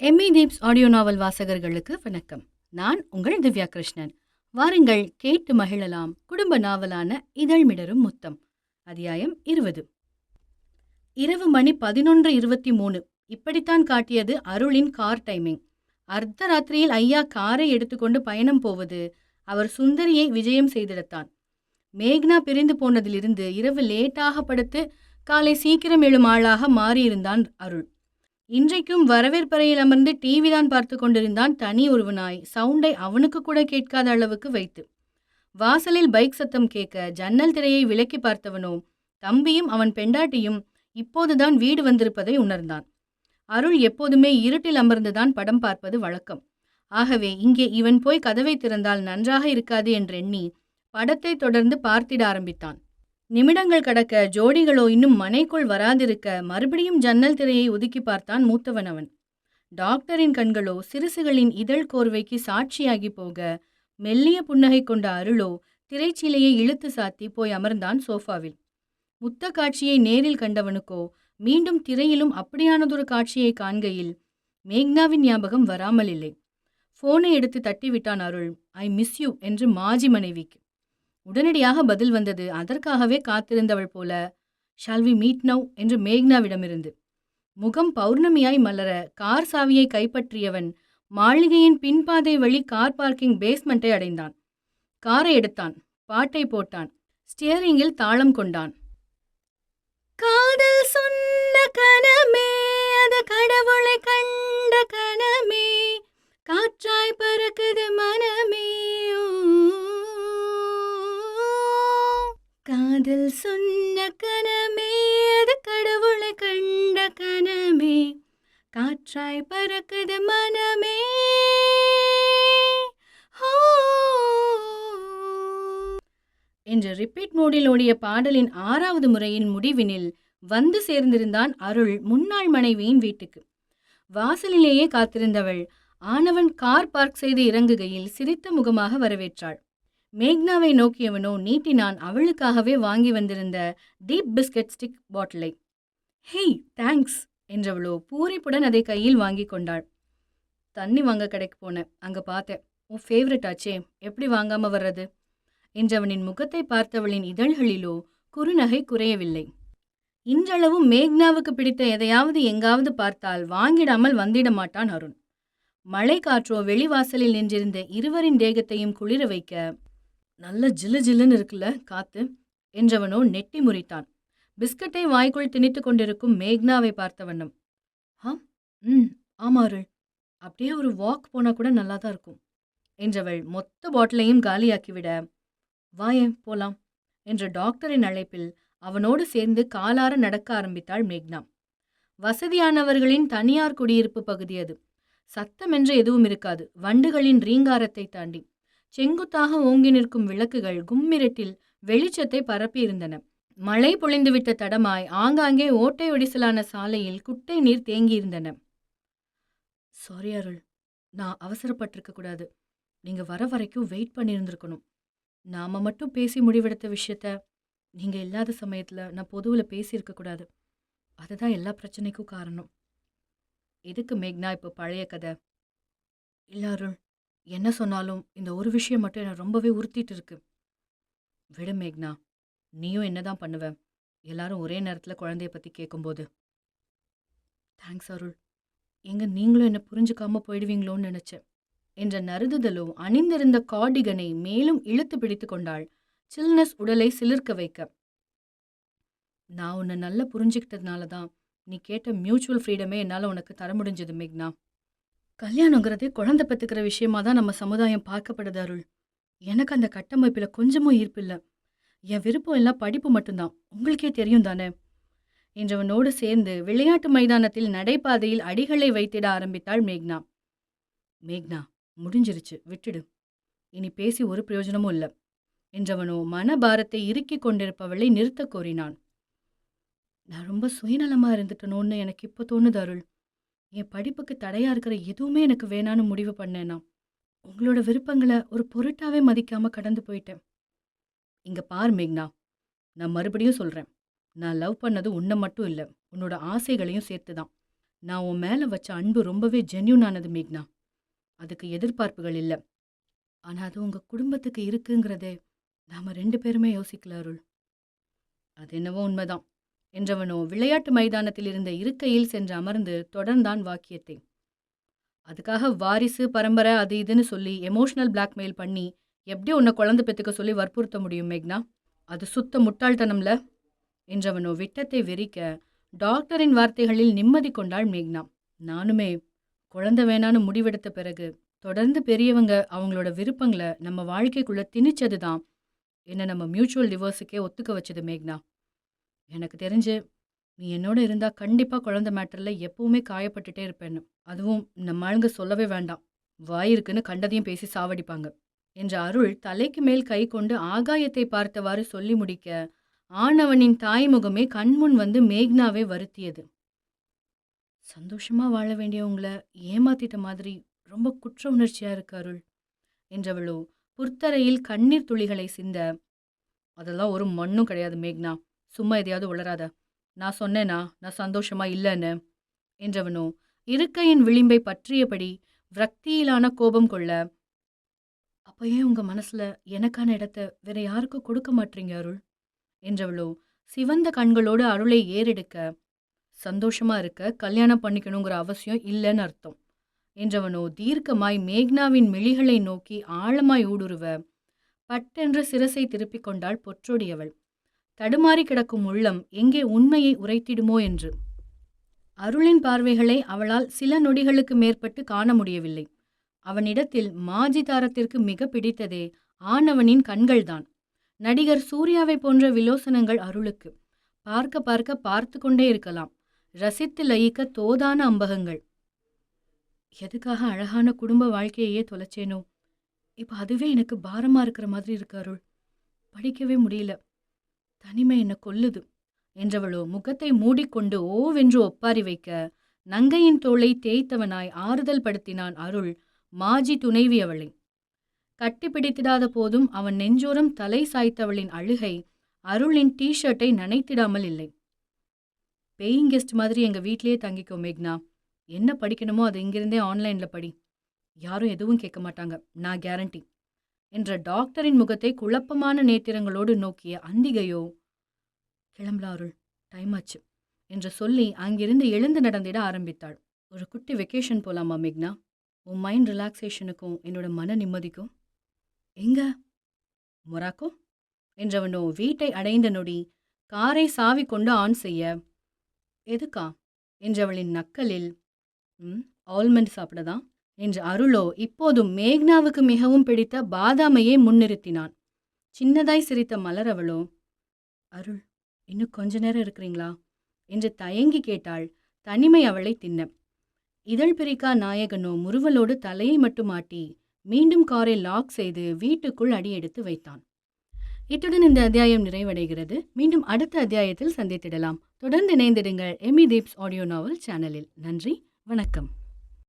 ME தீப்ஸ் audio நாவல் வாசகர்களுக்கு வணக்கம். நான் உங்கள் திவ்யா கிருஷ்ணன். வாருங்கள் கேட்டு மகிழலாம் குடும்ப நாவலான இதழ்மிடரும் முத்தம் அத்தியாயம் இருபது. இரவு மணி பதினொன்று இருபத்தி மூணு. இப்படித்தான் காட்டியது அருளின் கார் டைமிங் அர்த்தராத்திரியில் ஐயா காரை எடுத்துக்கொண்டு பயணம் போவது அவர் சுந்தரியை விஜயம் செய்திடத்தான். மேக்னா பிரிந்து போனதிலிருந்து இரவு லேட்டாக படுத்து காலை சீக்கிரம் எழும் ஆளாக மாறியிருந்தான் அருள். இன்றைக்கும் வரவேற்பறையில் அமர்ந்து டிவி தான் பார்த்து கொண்டிருந்தான் தனி ஒருவனாய். சவுண்டை அவனுக்கு கூட கேட்காத அளவுக்கு வைத்து. வாசலில் பைக் சத்தம் கேட்க ஜன்னல் திரையை விலக்கி பார்த்தவனோ தம்பியும் அவன் பெண்டாட்டியும் இப்போதுதான் வீடு வந்திருப்பதை உணர்ந்தான். அருள் எப்போதுமே இருட்டில் அமர்ந்துதான் படம் பார்ப்பது வழக்கம். ஆகவே இங்கே இவன் போய் கதவை திறந்தால் நன்றாக இருக்காது என்றெண்ணி படத்தை தொடர்ந்து பார்த்திட ஆரம்பித்தான். நிமிடங்கள் கடக்க ஜோடிகளோ இன்னும் மனைக்குள் வராதிருக்க மறுபடியும் ஜன்னல் திரையை ஒதுக்கி பார்த்தான் மூத்தவன் அவன். டாக்டரின் கண்களோ சிறுசுகளின் இதழ் கோர்வைக்கு சாட்சியாகி போக மெல்லிய புன்னகை கொண்ட அருளோ திரைச்சீலையை இழுத்து சாத்தி போய் அமர்ந்தான் சோஃபாவில். முத்த காட்சியை நேரில் கண்டவனுக்கோ மீண்டும் திரையிலும் அப்படியானதொரு காட்சியை காண்கையில் மேக்னாவின் ஞாபகம் வராமல் இல்லை ஃபோனை எடுத்து தட்டிவிட்டான் அருள். ஐ மிஸ் யூ என்று மாஜி மனைவிக்கு. உடனடியாக பதில் வந்தது. அதற்காகவே காத்திருந்தவள் போல. ஷால் வி மீட் நவ் என்று மேக்னாவிடமிருந்து. முகம் பௌர்ணமியாய் மலர கார் சாவியை கைப்பற்றியவன் மாளிகையின் பின்பாதை வழி கார் பார்க்கிங் பேஸ்மெண்ட்டை அடைந்தான். காரை எடுத்தான். பாட்டை போட்டான். ஸ்டியரிங்கில் தாளம் கொண்டான். காதல் சொன்ன கனமே அது கடவுளை கண்ட கனமே காற்றாய் பறக்குது மனமே காதல் சொன்ன கனமே அது கடவுளை கண்ட கனமே. காற்றாய் பறக்குது மனமே. ஹோ! என்ற ரிப்பீட் மோடில் ஓடிய பாடலின் ஆறாவது முறையின் முடிவினில் வந்து சேர்ந்திருந்தான் அருள் முன்னாள் மனைவியின் வீட்டுக்கு. வாசலிலேயே காத்திருந்தவள் ஆனவன் கார் பார்க் செய்து இறங்குகையில் சிரித்த முகமாக வரவேற்றாள். மேக்னாவை நோக்கியவனோ நீட்டினான் அவளுக்காகவே வாங்கி வந்திருந்த டீப் பிஸ்கட் ஸ்டிக் பாட்டிலை ஹேய் தேங்க்ஸ் என்றவளோ பூரிப்புடன் அதை கையில் வாங்கி கொண்டாள். தண்ணி வாங்க கடைக்கு போனேன் அங்கே பார்த்தேன். உன் ஃபேவரட் ஆச்சே எப்படி வாங்காம வர்றது? என்றவனின் முகத்தை பார்த்தவளின் இதழ்களிலோ குறுநகை குறையவில்லை. இன்றளவும் மேக்னாவுக்கு பிடித்த எதையாவது எங்காவது பார்த்தால் வாங்கிடாமல் வந்திட மாட்டான் அருண். மழை காற்றோ வெளிவாசலில் நின்றிருந்த இருவரின் தேகத்தையும் குளிர வைக்க நல்ல ஜில்லு ஜில்லுன்னு இருக்குல்ல காத்து? என்றவனோ நெட்டி முறித்தான். பிஸ்கட்டை வாய்க்குள் திணித்து கொண்டிருக்கும் மேக்னாவை பார்த்த வண்ணம். ஆ ம் ஆமா அருள். அப்படியே ஒரு வாக் போனால் கூட நல்லா தான் இருக்கும் என்றவள் மொத்த பாட்டிலையும் காலியாக்கிவிட வாயேன் போலாம் என்ற டாக்டரின் அழைப்பில் அவனோடு சேர்ந்து காலார நடக்க ஆரம்பித்தாள் மேக்னா. வசதியானவர்களின் தனியார் குடியிருப்பு பகுதி அது. சத்தமென்று எதுவும் இருக்காது. வண்டுகளின் ரீங்காரத்தை தாண்டி. செங்குத்தாக ஓங்கி நிற்கும் விளக்குகள் கும்மிரட்டில் வெளிச்சத்தை பரப்பியிருந்தன. மழை பொழிந்துவிட்ட தடமாய் ஆங்காங்கே ஓட்டை ஒடிசலான சாலையில் குட்டை நீர் தேங்கியிருந்தன. சாரி அருள் நான் அவசரப்பட்டிருக்க கூடாது. நீங்க வர வரைக்கும் வெயிட் பண்ணியிருந்திருக்கணும். நாம மட்டும் பேசி முடிவெடுத்த விஷயத்த நீங்க இல்லாத சமயத்துல நான் பொதுவில் பேசியிருக்க கூடாது. அதுதான் எல்லா பிரச்சனைக்கும் காரணம். எதுக்கு மேக்னா இப்போ பழைய கதை? இல்ல அருள் என்ன சொன்னாலும் இந்த ஒரு விஷயம் மட்டும் என்னை ரொம்பவே உறுத்திட்டு இருக்கு. விடு மேக்னா நீயும் என்னதான் பண்ணுவ? எல்லாரும் ஒரே நேரத்தில் குழந்தைய பற்றி கேட்கும்போது தேங்க்ஸ் அருள். எங்க நீங்களும் என்னை புரிஞ்சுக்காம போயிடுவீங்களோன்னு நினைச்சேன். என்ற நறுதுதலோ அணிந்திருந்த கார்டிகனை மேலும் இழுத்து பிடித்து கொண்டாள். சில்னஸ் உடலை சிலிர்க்க வைக்க. நான் உன்னை நல்லா புரிஞ்சுக்கிட்டதுனால தான் நீ கேட்ட மியூச்சுவல் ஃப்ரீடமே என்னால் உனக்கு தர முடிஞ்சது மேக்னா. கல்யாணங்கிறது குழந்தை பத்துக்கிற விஷயமா தான் நம்ம சமுதாயம் பார்க்கப்படுது அருள். எனக்கு அந்த கட்டமைப்பில் கொஞ்சமும் ஈர்ப்பு இல்லை. என் விருப்பம் எல்லாம் படிப்பு மட்டும்தான். உங்களுக்கே தெரியும் தானே? என்றவனோடு சேர்ந்து விளையாட்டு மைதானத்தில் நடைபாதையில் அடிகளை வைத்திட ஆரம்பித்தாள் மேக்னா. மேக்னா முடிஞ்சிருச்சு. விட்டுடு. இனி பேசி ஒரு பிரயோஜனமும் இல்லை. என்றவனோ மனபாரத்தை இறுக்கிக் கொண்டிருப்பவளை நிறுத்த கோரினான். நான் ரொம்ப சுயநலமாக இருந்துட்டனோன்னு எனக்கு இப்போ தோணுது அருள். என் படிப்புக்கு தடையா இருக்கிற எதுவுமே எனக்கு வேணான்னு முடிவு பண்ணேனா உங்களோட விருப்பங்களை ஒரு பொருட்டாவே மதிக்காம கடந்து போயிட்டேன். இங்க பார் மேக்னா நான் மறுபடியும் சொல்றேன். நான் லவ் பண்ணது உன்னை மட்டும் இல்லை உன்னோட ஆசைகளையும் சேர்த்து தான் நான் உன் மேல வச்ச அன்பு ரொம்பவே ஜென்யூனானது மேக்னா. அதுக்கு எதிர்பார்ப்புகள் இல்லை. ஆனால் அது உங்கள் குடும்பத்துக்கு இருக்குங்கிறதே நாம் ரெண்டு பேருமே யோசிக்கல அருள். அது என்னவோ உண்மைதான். என்றவனோ விளையாட்டு மைதானத்தில் இருந்த இருக்கையில் சென்று அமர்ந்து தொடர்ந்தான் வாக்கியத்தை. அதுக்காக வாரிசு பரம்பரை அது இதுன்னு சொல்லி எமோஷனல் பிளாக்மெயில் பண்ணி எப்படி உன்னை குழந்தை பெற்றுக்க சொல்லி வற்புறுத்த முடியும் மேக்னா? அது சுத்த முட்டாள்தனம்ல? என்றவனோ விட்டத்தை வெறிக்க டாக்டரின் வார்த்தைகளில் நிம்மதி கொண்டாள் மேக்னா. நானுமே குழந்தை வேணான்னு முடிவெடுத்த பிறகு தொடர்ந்து பெரியவங்க அவங்களோட விருப்பங்களை நம்ம வாழ்க்கைக்குள்ளே திணிச்சது தான் என்ன நம்ம மியூச்சுவல் டிவோர்ஸுக்கே ஒத்துக்க வச்சது மேக்னா. எனக்கு தெரிஞ்சு நீ என்னோட இருந்தால் கண்டிப்பாக குழந்தை மேட்டரில் எப்பவுமே காயப்பட்டுட்டே இருப்பேன்னு. அதுவும் நம்ம ஆளுங்க சொல்லவே வேண்டாம். வாய் இருக்குன்னு கண்டதையும் பேசி சாவடிப்பாங்க. என்ற அருள் தலைக்கு மேல் கை கொண்டு ஆகாயத்தை பார்த்தவாறு சொல்லி முடிக்க ஆணவனின் தாய்முகமே கண்முன் வந்து மேக்னாவே வருத்தியது. சந்தோஷமா வாழ வேண்டியவங்களை ஏமாத்திட்ட மாதிரி ரொம்ப குற்ற உணர்ச்சியா இருக்கு அருள் என்றவளோ புர்த்தரையில் கண்ணீர் துளிகளை சிந்த அதெல்லாம் ஒரு மண்ணும் கிடையாது மேக்னா. சும்மா எதையாவது உளராத நான் சொன்னேனா? நான் சந்தோஷமா இல்லைன்னு. என்றவனோ இருக்கையின் விளிம்பை பற்றியபடி விரக்தியிலான கோபம் கொள்ள அப்ப ஏன் உங்க மனசுல எனக்கான இடத்த வேற யாருக்கும் கொடுக்க மாட்டீங்க அருள்? என்றவளோ சிவந்த கண்களோடு அருளை ஏறெடுக்க சந்தோஷமா இருக்க கல்யாணம் பண்ணிக்கணுங்கிற அவசியம் இல்லைன்னு அர்த்தம். என்றவனோ தீர்க்கமாய் மேக்னாவின் மெழிகளை நோக்கி ஆழமாய் ஊடுருவ பட்டென்று சிரசை திருப்பிக் கொண்டாள் பொற்றொடியவள். தடுமாறி கிடக்கும் உள்ளம் எங்கே உண்மையை உரைத்திடுமோ என்று. அருளின் பார்வைகளை அவளால் சில நொடிகளுக்கு மேற்பட்டு காண முடியவில்லை. அவனிடத்தில் மாஜிதாரத்திற்கு மிக பிடித்ததே ஆனவனின் கண்கள்தான். நடிகர் சூர்யாவை போன்ற விலோசனங்கள் அருளுக்கு. பார்க்க பார்க்க பார்த்து கொண்டே இருக்கலாம். ரசித்து லயிக்க தோதான அம்பகங்கள். எதுக்காக அழகான குடும்ப வாழ்க்கையையே தொலைச்சேனோ? இப்போ அதுவே எனக்கு பாரமா இருக்கிற மாதிரி இருக்கு அருள். படிக்கவே முடியல. தனிமை என்ன கொல்லுது. என்றவளோ முகத்தை மூடிக்கொண்டு ஓவென்று ஒப்பாரி வைக்க நங்கையின் தோளை தேய்த்தவனாய் ஆறுதல் படுத்தினான் அருள் மாஜி துணைவி அவளை. கட்டிப்பிடித்திடாத போதும் அவன் நெஞ்சோரம் தலை சாய்த்தவளின் அழுகை அருளின் டீஷர்ட்டை நனைத்திடாமல் இல்லை. பெயிங் கெஸ்ட் மாதிரி எங்க வீட்லயே தங்கிக்கோ மேக்னா. என்ன படிக்கணுமோ அது இங்கிருந்தே ஆன்லைன்ல படி. யாரும் எதுவும் கேட்க மாட்டாங்க. நான் கேரண்டி என்ற டாக்டரின் முகத்தை குழப்பமான நேத்திரங்களோடு நோக்கிய அந்திகையோ கிளம்பலாருள் அருள் டைம் ஆச்சு என்று சொல்லி அங்கிருந்து எழுந்து நடந்திட ஆரம்பித்தாள். ஒரு குட்டி வெக்கேஷன் போலாமா மேக்னா? உன் மைண்ட் ரிலாக்ஸேஷனுக்கும் என்னோட மன நிம்மதிக்கும்? எங்க? மொராக்கோ? என்றவனோ வீட்டை அடைந்த நொடி காரை சாவி கொண்டு ஆன் செய்ய. எதுக்கா? என்றவளின் நக்கலில் ம் ஆல்மண்ட் சாப்பிடதான். என்று அருளோ இப்போதும் மேக்னாவுக்கு மிகவும் பிடித்த பாதாமையே முன்னிறுத்தினான். சின்னதாய் சிரித்த மலரவளோ அருள் இன்னும் கொஞ்ச நேரம் இருக்கிறீங்களா? என்று தயங்கி கேட்டாள். தனிமை அவளை தின்ன. இதழ் பிரிக்கா நாயகனோ முறுவலோடு தலையை மட்டும் ஆட்டி மீண்டும் காரை லாக் செய்து வீட்டுக்குள் அடியெடுத்து வைத்தான். இத்துடன் இந்த அத்தியாயம் நிறைவடைகிறது. மீண்டும் அடுத்த அத்தியாயத்தில் சந்தித்திடலாம். தொடர்ந்து இணைந்திடுங்கள் எமி தீப்ஸ் ஆடியோ நாவல் சேனலில். நன்றி வணக்கம்.